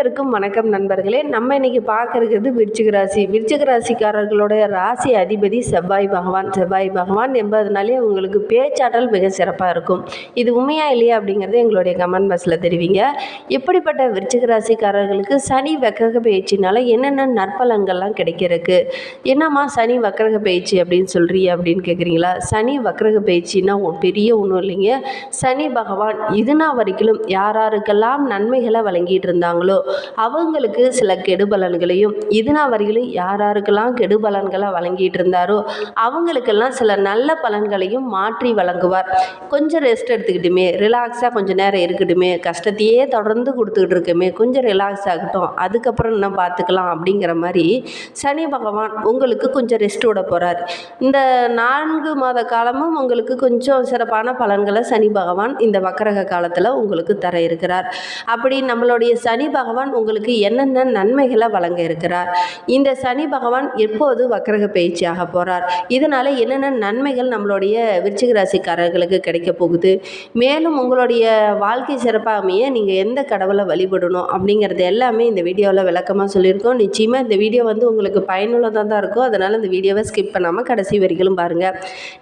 அனைவருக்கும் வணக்கம் நண்பர்களே. நம்ம இன்னைக்கு பார்க்கறது விருச்சிக ராசி. விருச்சிக ராசிக்காரர்களுடைய ராசி அதிபதி செவ்வாய் பகவான். செவ்வாய் பகவான் என்பதனாலே உங்களுக்கு பேச்சாற்றல் மிக சிறப்பாக இருக்கும். இது உண்மையா இல்லையா அப்படிங்கிறது எங்களுடைய கமெண்ட் பாக்ஸில் தெரிவிங்க. இப்படிப்பட்ட விருச்சிக ராசிக்காரர்களுக்கு சனி வக்கரக பயிற்சினால என்னென்ன நற்பலங்கள்லாம் கிடைக்கிறதுக்கு? என்னம்மா சனி வக்கரக பயிற்சி அப்படின்னு சொல்றிய அப்படின்னு கேட்குறீங்களா சனி வக்கரக பயிற்சின்னா பெரிய ஒன்றும் இல்லைங்க. சனி பகவான் இதுனா வரைக்கும் யாராருக்கெல்லாம் நன்மைகளை வழங்கிட்டு இருந்தாங்களோ அவங்களுக்கு சில கெடுபலன்களையும் இதுனா வரையிலும் யார் யாருக்கெல்லாம் கெடுபலன்களை வழங்கிட்டு இருந்தாரோ அவங்களுக்கெல்லாம் சில நல்ல பலன்களையும் மாற்றி வழங்குவார். கொஞ்சம் ரெஸ்ட் எடுத்துக்கிட்டுமே ரிலாக்ஸாக கொஞ்சம் நேரம் இருக்கட்டுமே கஷ்டத்தையே தொடர்ந்து கொடுத்துக்கிட்டு இருக்கமே கொஞ்சம் ரிலாக்ஸ் ஆகட்டும் அதுக்கப்புறம் இன்னும் பார்த்துக்கலாம் அப்படிங்கிற மாதிரி சனி பகவான் உங்களுக்கு கொஞ்சம் ரெஸ்ட் விட போகிறார் இந்த நான்கு மாத காலமும் உங்களுக்கு கொஞ்சம் சிறப்பான பலன்களை சனி பகவான் இந்த வக்கரக காலத்தில் உங்களுக்கு தர இருக்கிறார். அப்படி நம்மளுடைய சனி பகவான் உங்களுக்கு என்னென்ன நன்மைகளை வழங்க இருக்கிறார்? இந்த சனி பகவான் எப்போது வக்கரக பயிற்சியாக போகிறார் இதனால் என்னென்ன நன்மைகள் நம்மளுடைய விருச்சிக ராசிக்காரர்களுக்கு கிடைக்க போகுது? மேலும் உங்களுடைய வாழ்க்கை சிறப்பாக அமைய நீங்கள் எந்த கடவுளை வழிபடணும் அப்படிங்கிறது எல்லாமே இந்த வீடியோவில் விளக்கமாக சொல்லியிருக்கோம். நிச்சயமாக இந்த வீடியோ வந்து உங்களுக்கு பயனுள்ளதாக தான் இருக்கும். அதனால் இந்த வீடியோவை ஸ்கிப் பண்ணாமல் கடைசி வரைக்கும் பாருங்கள்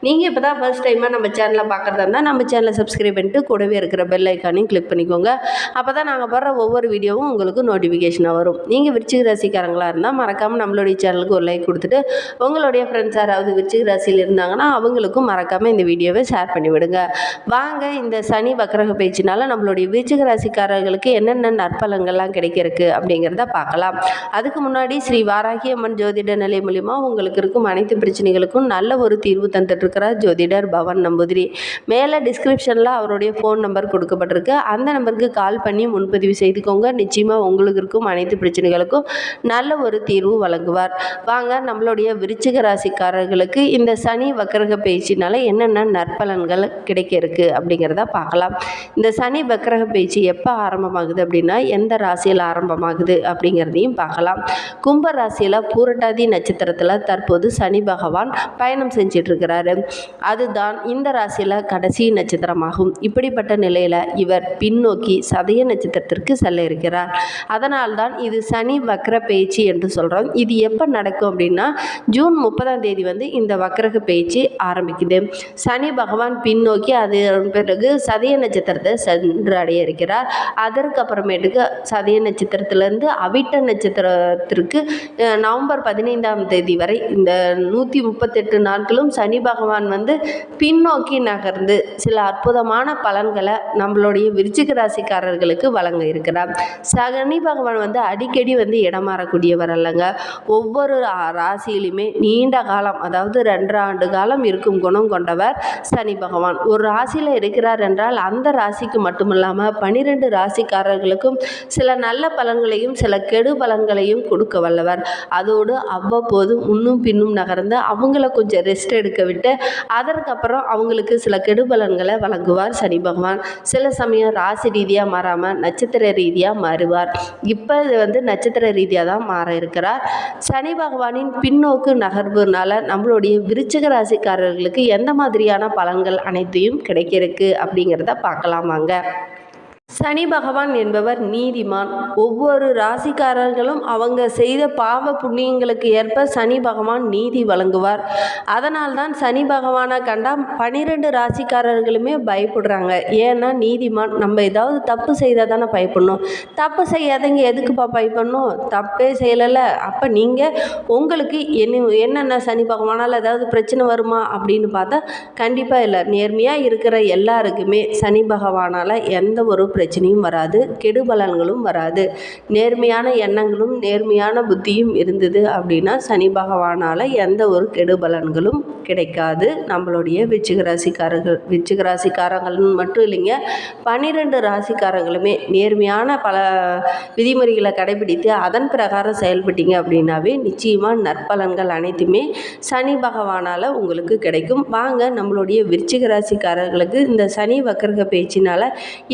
நீங்கள் இப்போ தான் ஃபர்ஸ்ட் டைமாக நம்ம சேனலை பார்க்குறதா இருந்தால் நம்ம சேனலை சப்ஸ்கிரைப் பண்ணிட்டு கூடவே இருக்கிற பெல் ஐக்கானையும் கிளிக் பண்ணிக்கோங்க. அப்போ தான் நாங்கள் போடுற ஒவ்வொரு வீடியோவும் உங்களுக்கு நோட்டிஃபிகேஷனாக வரும். நீங்கள் விருச்சிக ராசிக்காரங்களாக இருந்தால் மறக்காமல் நம்மளுடைய சேனலுக்கு ஒரு லைக் கொடுத்துட்டு உங்களுடைய ஃப்ரெண்ட்ஸ் யாராவது விருச்சிக ராசியில் இருந்தாங்கன்னா அவங்களுக்கும் மறக்காமல் இந்த வீடியோவை ஷேர் பண்ணி விடுங்க. வாங்க இந்த சனி வக்கரக பயிற்சினால நம்மளுடைய விருச்சிக ராசிக்காரர்களுக்கு என்னென்ன நற்பலங்கள்லாம் கிடைக்கிறதுக்கு அப்படிங்கிறத பார்க்கலாம். அதுக்கு முன்னாடி ஸ்ரீ வாராகி அம்மன் ஜோதிட நிலை மூலிமா உங்களுக்கு இருக்கும் அனைத்து பிரச்சனைகளுக்கும் நல்ல ஒரு தீர்வு தந்துட்டுருக்கிறார் ஜோதிடர் பவன் நம்பூதிரி. மேலே டிஸ்கிரிப்ஷனில் அவருடைய ஃபோன் நம்பர் கொடுக்கப்பட்டிருக்கு. அந்த நம்பருக்கு கால் பண்ணி முன்பதிவு செய்துக்கோங்க. நிச்சயம் நிச்சயமாக உங்களுக்கு இருக்கும் அனைத்து பிரச்சனைகளுக்கும் நல்ல ஒரு தீர்வு வழங்குவார். வாங்க நம்மளுடைய விருச்சிக ராசிக்காரர்களுக்கு இந்த சனி வக்கரக பயிற்சினால என்னென்ன நற்பலன்கள் கிடைக்க இருக்கு அப்படிங்கிறத பார்க்கலாம். இந்த சனி வக்கரக பயிற்சி எப்போ ஆரம்பமாகுது அப்படின்னா எந்த ராசியில் ஆரம்பமாகுது அப்படிங்கிறதையும் பார்க்கலாம். கும்ப ராசியில் பூரட்டாதி நட்சத்திரத்தில் தற்போது சனி பகவான் பயணம் செஞ்சிட்டு இருக்கிறாரு அதுதான் இந்த ராசியில் கடைசி நட்சத்திரமாகும். இப்படிப்பட்ட நிலையில் இவர் பின்னோக்கி சதய நட்சத்திரத்திற்கு செல்ல இருக்கிறார். அதனால்தான் இது சனி வக்ர பேச்சு என்று சொல்கிறோம் இது எப்போ நடக்கும் அப்படின்னா ஜூன் முப்பதாம் தேதி வந்து இந்த வக்ரக பேச்சு ஆரம்பிக்குது. சனி பகவான் பின்னோக்கி அது பிறகு சதய நட்சத்திரத்தை சென்று அடைய இருக்கிறார் அதற்கு அப்புறமேட்டுக்கு சதய நட்சத்திரத்திலேருந்து அவிட்ட நட்சத்திரத்திற்கு நவம்பர் பதினைந்தாம் தேதி வரை இந்த நூற்றி முப்பத்தெட்டு நாட்களும் சனி பகவான் வந்து பின்னோக்கி நகர்ந்து சில அற்புதமான பலன்களை நம்மளுடைய விருச்சிக ராசிக்காரர்களுக்கு வழங்க இருக்கிறார். சனி பகவான் வந்து அடிக்கடி வந்து இடமாறக்கூடியவர் அல்லங்க. ஒவ்வொரு ராசியிலுமே நீண்ட காலம் அதாவது ரெண்டு ஆண்டு காலம் இருக்கும் குணம் கொண்டவர் சனி பகவான். ஒரு ராசியில் இருக்கிறார் என்றால் அந்த ராசிக்கு மட்டுமில்லாமல் பனிரெண்டு ராசிக்காரர்களுக்கும் சில நல்ல பலன்களையும் சில கெடு பலன்களையும் கொடுக்க வல்லவர். அதோடு அவ்வப்போது முன்னும் பின்னும் நகர்ந்து அவங்கள கொஞ்சம் ரெஸ்ட் எடுக்க விட்டு அதற்கப்புறம் அவங்களுக்கு சில கெடு பலன்களை வழங்குவார் சனி பகவான். சில சமயம் ராசி ரீதியாக மாறாமல் நட்சத்திர ரீதியாக மாறுவார். இப்போ இது வந்து நட்சத்திர ரீதியாக தான் மாற இருக்கிறார். சனி பகவானின் பின்னோக்கு நகர்வுனால நம்மளுடைய விருச்சிக ராசிக்காரர்களுக்கு எந்த மாதிரியான பலன்கள் அனைத்தையும் கிடைக்கிறதுக்கு அப்படிங்கிறத பார்க்கலாமாங்க. சனி பகவான் என்பவர் நீதிமான். ஒவ்வொரு ராசிக்காரர்களும் அவங்க செய்த பாவ புண்ணியங்களுக்கு ஏற்ப சனி பகவான் நீதி வழங்குவார். அதனால்தான் சனி பகவானை கண்டா பனிரெண்டு ராசிக்காரர்களுமே பயப்படுறாங்க. ஏன்னா நீதிமான் நம்ம ஏதாவது தப்பு செய்தால் தானே பயப்படணும். தப்பு செய்யாதவங்க எதுக்குப்பா பயப்படணும்? தப்பே செய்யலைல்ல. அப்போ நீங்கள் உங்களுக்கு என்ன என்னென்ன சனி பகவானால் ஏதாவது பிரச்சனை வருமா அப்படின்னு பார்த்தா கண்டிப்பாக இல்லை. நேர்மையாக இருக்கிற எல்லாருக்குமே சனி பகவானால் எந்த ஒரு பிரச்சனையும் வராது கெடுபலன்களும் வராது. நேர்மையான எண்ணங்களும் நேர்மையான புத்தியும் இருந்தது அப்படின்னா சனி பகவானால் எந்த ஒரு கெடுபலன்களும் கிடைக்காது. நம்மளுடைய விச்சிக ராசிக்காரர்கள் விச்சிக ராசிக்காரங்கள்னு மட்டும் இல்லைங்க பன்னிரெண்டு ராசிக்காரங்களுமே நேர்மையான பல விதிமுறைகளை கடைபிடித்து அதன் பிரகாரம் செயல்பட்டீங்க அப்படின்னாவே நிச்சயமாக நற்பலன்கள் அனைத்துமே சனி பகவானால் உங்களுக்கு கிடைக்கும். வாங்க நம்மளுடைய விருச்சிக ராசிக்காரர்களுக்கு இந்த சனி வக்கரக பேச்சினால்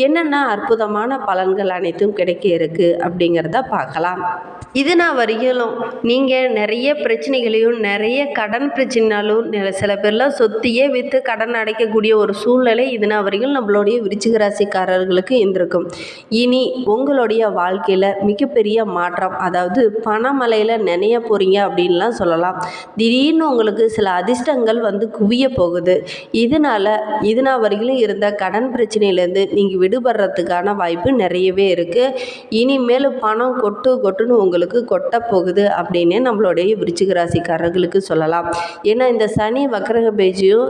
என்னென்ன அற்புதமான பலன்கள் அனைத்தும் கிடைக்க இருக்கு அப்படிங்கிறத பார்க்கலாம். இது நான் வரையிலும் நீங்கள் நிறைய பிரச்சனைகளையும் நிறைய கடன் பிரச்சனைனாலும் சில பேர்லாம் சொத்தையே விற்று கடன் அடைக்கக்கூடிய ஒரு சூழ்நிலை இது நான் வரைக்கும் நம்மளுடைய விருச்சிக ராசிக்காரர்களுக்கு இருந்திருக்கும். இனி உங்களுடைய வாழ்க்கையில் மிகப்பெரிய மாற்றம் அதாவது பணமலையில் நினைய போகிறீங்க அப்படின்லாம் சொல்லலாம். திடீர்னு உங்களுக்கு சில அதிர்ஷ்டங்கள் வந்து குவிய போகுது. இதனால் இது நான் வரையிலும் இருந்த கடன் பிரச்சனையிலேருந்து நீங்கள் விடுபடுறதுக்கு விடுபடுறதுக்கான வாய்ப்பு நிறையவே இருக்குது இனிமேல் பணம் கொட்டு கொட்டுன்னு உங்களுக்கு கொட்ட போகுது அப்படின்னு நம்மளுடைய விருச்சிக ராசிக்காரர்களுக்கு சொல்லலாம். ஏன்னா இந்த சனி வக்கரக பேஜியும்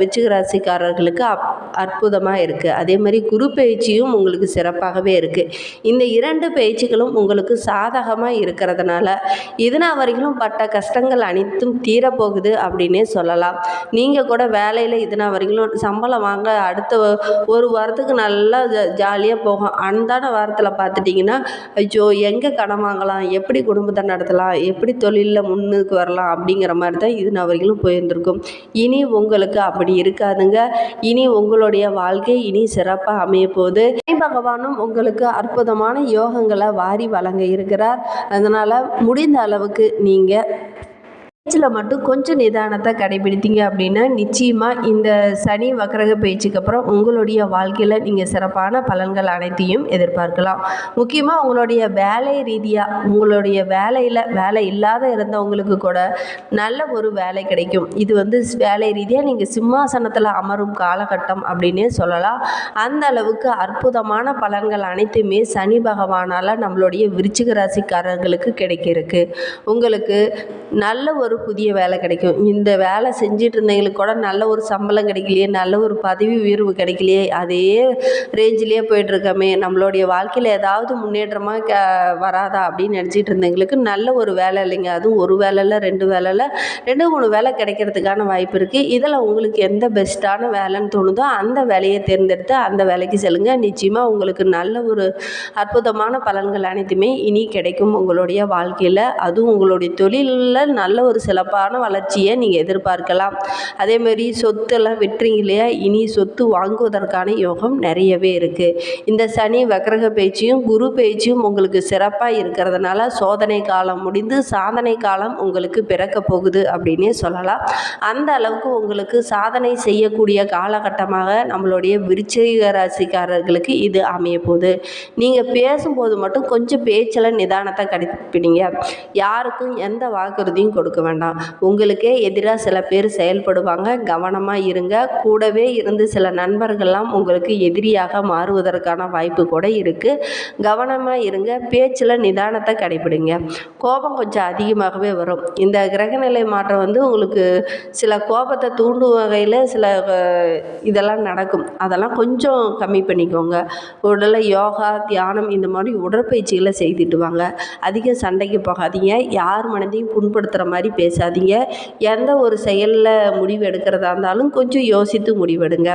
விருச்சிக ராசிக்காரர்களுக்கு அப் அற்புதமாக இருக்குது அதே மாதிரி குரு பயிற்சியும் உங்களுக்கு சிறப்பாகவே இருக்குது இந்த இரண்டு பயிற்சிகளும் உங்களுக்கு சாதகமாக இருக்கிறதுனால இதனால் வரைக்கும் பட்ட கஷ்டங்கள் அனைத்தும் தீரப்போகுது அப்படின்னே சொல்லலாம். நீங்கள் கூட வேலையில் இதனா வரைக்கும் சம்பளம் வாங்க அடுத்த ஒரு வாரத்துக்கு நல்லா ஜா ஜாலியாக போகும். அன்றாட வாரத்தில் பார்த்துட்டிங்கன்னா ஐயோ எங்கே கடன் வாங்கலாம்? எப்படி குடும்பத்தை நடத்தலாம்? எப்படி தொழிலில் முன்னுக்கு வரலாம்? அப்படிங்கிற மாதிரி தான் இது நபர்களும் வரைக்கும் போயிருந்திருக்கும். இனி உங்களுக்கு அப்படி இருக்காதுங்க. இனி உங்களுடைய வாழ்க்கை இனி சிறப்பாக அமைய போகுது. சனி பகவானும் உங்களுக்கு அற்புதமான யோகங்களை வாரி வழங்க இருக்கிறார். அதனால் முடிந்த அளவுக்கு நீங்கள் பேச்சில் மட்டும் கொஞ்சம் நிதானத்தை கடைபிடித்தீங்க அப்படின்னா நிச்சயமாக இந்த சனி வக்கரக பேச்சுக்கு அப்புறம் உங்களுடைய வாழ்க்கையில் நீங்கள் சிறப்பான பலன்கள் அனைத்தையும் எதிர்பார்க்கலாம். முக்கியமாக உங்களுடைய வேலை ரீதியாக உங்களுடைய வேலையில் வேலை இல்லாத இருந்தவங்களுக்கு கூட நல்ல ஒரு வேலை கிடைக்கும். இது வந்து வேலை ரீதியாக நீங்கள் சிம்மாசனத்தில் அமரும் காலகட்டம் அப்படின்னே சொல்லலாம். அந்த அளவுக்கு அற்புதமான பலன்கள் அனைத்துமே சனி பகவானால் நம்மளுடைய விருச்சிக ராசிக்காரர்களுக்கு கிடைக்கிறதுக்கு உங்களுக்கு நல்ல ஒரு புதிய வேலை கிடைக்கும். இந்த வேலை செஞ்சிட்டு இருந்தவங்களுக்கு கூட நல்ல ஒரு சம்பளம் கிடைக்கலையே நல்ல ஒரு பதவி உயர்வு கிடைக்கலையே அதே ரேஞ்சிலேயே போயிட்டுருக்கோமே. நம்மளுடைய வாழ்க்கையில் ஏதாவது முன்னேற்றமாக க வராதா அப்படின்னு நினச்சிட்டு இருந்தவங்களுக்கு நல்ல ஒரு வேலை இல்லைங்க. அதுவும் ஒரு வேலையில் ரெண்டு வேலையில் ரெண்டு மூணு வேலை கிடைக்கிறதுக்கான வாய்ப்பு இருக்குது இதில் உங்களுக்கு எந்த பெஸ்ட்டான வேலைன்னு தோணுதோ அந்த வேலையை தேர்ந்தெடுத்து அந்த வேலைக்கு செல்லுங்க. நிச்சயமாக உங்களுக்கு நல்ல ஒரு அற்புதமான பலன்கள் அனைத்துமே இனி கிடைக்கும் உங்களுடைய வாழ்க்கையில். அதுவும் உங்களுடைய தொழிலில் நல்ல ஒரு சிறப்பான வளர்ச்சியை நீங்கள் எதிர்பார்க்கலாம். அதேமாரி சொத்தெல்லாம் விட்டுறீங்க இல்லையா? இனி சொத்து வாங்குவதற்கான யோகம் நிறையவே இருக்குது இந்த சனி வக்கரக பேச்சியும் குரு பேச்சியும் உங்களுக்கு சிறப்பாக இருக்கிறதுனால சோதனை காலம் முடிந்து சாதனை காலம் உங்களுக்கு பிறக்க போகுது அப்படின்னே சொல்லலாம். அந்த அளவுக்கு உங்களுக்கு சாதனை செய்யக்கூடிய காலகட்டமாக நம்மளுடைய விருச்சிக ராசிக்காரர்களுக்கு இது அமைய போகுது. நீங்கள் பேசும்போது மட்டும் கொஞ்சம் பேச்சில் நிதானத்தை கடைப்பிடிங்க. யாருக்கும் எந்த வாக்குறுதியும் கொடுக்க வேண்டாம். உங்களுக்கே எதிராக சில பேர் செயல்படுவாங்க. கவனமாக இருங்க. கூடவே இருந்து சில நண்பர்கள்லாம் உங்களுக்கு எதிரியாக மாறுவதற்கான வாய்ப்பு கூட இருக்குது கவனமாக இருங்க. பேச்சில் நிதானத்தை கடைப்பிடிங்க கோபம் கொஞ்சம் அதிகமாகவே வரும். இந்த கிரகநிலை மாற்றம் வந்து உங்களுக்கு சில கோபத்தை தூண்டும் வகையில் சில இதெல்லாம் நடக்கும். அதெல்லாம் கொஞ்சம் கம்மி பண்ணிக்கோங்க. உடலை யோகா தியானம் இந்த மாதிரி உடற்பயிற்சிகளை செய்துட்டு வாங்க. அதிக சண்டைக்கு போகாதீங்க. யார் மனதையும் புண்படுத்துகிற மாதிரி பேசாதீங்க. எந்த ஒரு செயலில் முடிவு எடுக்கிறதா இருந்தாலும் கொஞ்சம் யோசித்து முடிவெடுங்க.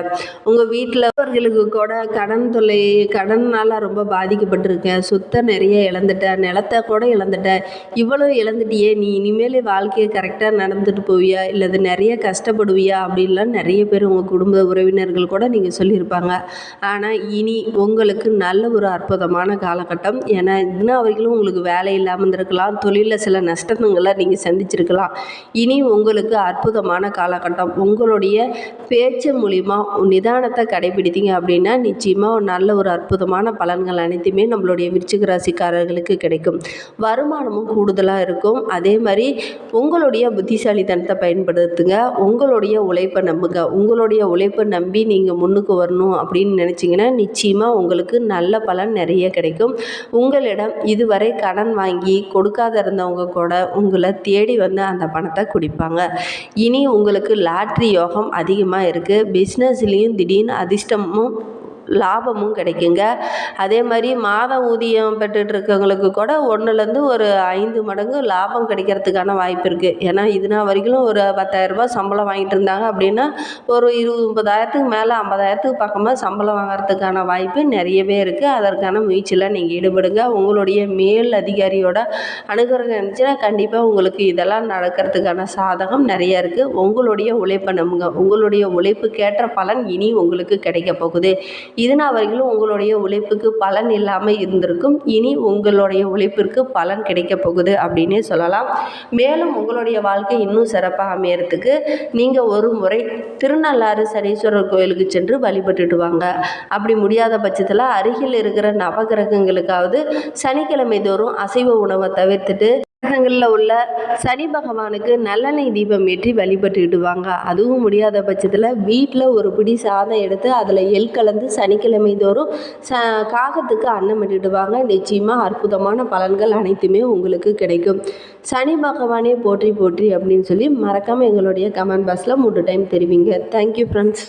உங்கள் வீட்டில் அவர்களுக்கு கூட கடன் தொல்லை கடனால் ரொம்ப பாதிக்கப்பட்டிருக்கேன் சுத்த நிறைய இழந்துட்டேன் நிலத்தை கூட இழந்துட்டேன் இவ்வளோ இழந்துட்டியே நீ இனிமேல் வாழ்க்கையை கரெக்டாக நடந்துட்டு போவியா? இல்லை நிறைய கஷ்டப்படுவியா? அப்படின்லாம் நிறைய பேர் உங்கள் குடும்ப உறவினர்கள் கூட நீங்கள் சொல்லியிருப்பாங்க. ஆனால் இனி உங்களுக்கு நல்ல ஒரு அற்புதமான காலகட்டம். ஏன்னா இன்னும் அவர்களும் உங்களுக்கு வேலை இல்லாமல் இருந்திருக்கலாம். தொழிலில் சில நஷ்டங்களை நீங்கள் சந்திச்சிருக்கலாம். இனி உங்களுக்கு அற்புதமான காலகட்டம். உங்களுடைய பேச்சு மூலிமா நிதானத்தை கடைபிடித்தீங்க அப்படின்னா நிச்சயமாக ஒரு நல்ல ஒரு அற்புதமான பலன்கள் அனைத்துமே நம்மளுடைய விருச்சிக ராசிக்காரர்களுக்கு கிடைக்கும். வருமானமும் கூடுதலாக இருக்கும். அதே மாதிரி உங்களுடைய புத்திசாலித்தனத்தை பயன்படுத்துங்க. உங்களுடைய உழைப்பை நம்புங்க. உங்களுடைய உழைப்பை நம்பி நீங்கள் முன்னுக்கு வரணும் அப்படின்னு நினச்சிங்கன்னா நிச்சயமாக உங்களுக்கு நல்ல பலன் நிறைய கிடைக்கும். உங்களிடம் இதுவரை கடன் வாங்கி கொடுக்காத இருந்தவங்க கூட உங்களை தேடி வந்து அந்த பணத்தை குடிப்பாங்க. இனி உங்களுக்கு லாட்ரி யோகம் அதிகமாக இருக்குது பிஸ்னஸ்லேயும் திடீர்னு அதிர்ஷ்டமும் லாபமும் கிடைக்குங்க. அதே மாதிரி மாத ஊதியம் பெற்றுட்டு இருக்கவங்களுக்கு கூட ஒன்றுலேருந்து ஒரு ஐந்து மடங்கு லாபம் கிடைக்கிறதுக்கான வாய்ப்பு இருக்குது ஏன்னா இதுனா வரைக்கும் ஒரு பத்தாயிரரூபா சம்பளம் வாங்கிட்டு இருந்தாங்க அப்படின்னா ஒரு இருபது முப்பதாயிரத்துக்கு மேலே ஐம்பதாயிரத்துக்கு பக்கமாக சம்பளம் வாங்குறதுக்கான வாய்ப்பு நிறையவே இருக்குது அதற்கான முயற்சியில் நீங்கள் ஈடுபடுங்க. உங்களுடைய மேல் அதிகாரியோட அனுகிரகம் இருந்துச்சுன்னா கண்டிப்பாக உங்களுக்கு இதெல்லாம் நடக்கிறதுக்கான சாதகம் நிறைய இருக்குது உங்களுடைய உழைப்பை நம்புங்க. உங்களுடைய உழைப்புக்கேற்ற பலன் இனி உங்களுக்கு கிடைக்க போகுது. இதனால் வரையிலும் உங்களுடைய உழைப்புக்கு பலன் இல்லாமல் இருந்திருக்கும். இனி உங்களுடைய உழைப்பிற்கு பலன் கிடைக்க போகுது அப்படின்னே சொல்லலாம். மேலும் உங்களுடைய வாழ்க்கை இன்னும் சிறப்பாக அமையறதுக்கு நீங்கள் ஒரு முறை திருநள்ளாறு சனீஸ்வரர் கோயிலுக்கு சென்று வழிபட்டுட்டு வாங்க. அப்படி முடியாத பட்சத்தில் அருகில் இருக்கிற நவகிரகங்களுக்காவது சனிக்கிழமை தோறும் அசைவ உணவை தவிர்த்துட்டு கிரகங்களில் உள்ள சனி பகவானுக்கு நல்லெண்ணெய் தீபம் ஏற்றி வழிபட்டுக்கிடுவாங்க. அதுவும் முடியாத பட்சத்தில் வீட்டில் ஒரு பிடி சாதம் எடுத்து அதில் எள் கலந்து சனிக்கிழமை தோறும் ச காகத்துக்கு அன்னம் இட்டுட்டு நிச்சயமாக அற்புதமான பலன்கள் அனைத்துமே உங்களுக்கு கிடைக்கும். சனி பகவானே போற்றி போற்றி அப்படின்னு சொல்லி மறக்காமல் எங்களுடைய கமெண்ட் பாக்ஸில் மூன்று டைம் தெரிவிங்க. Thank you friends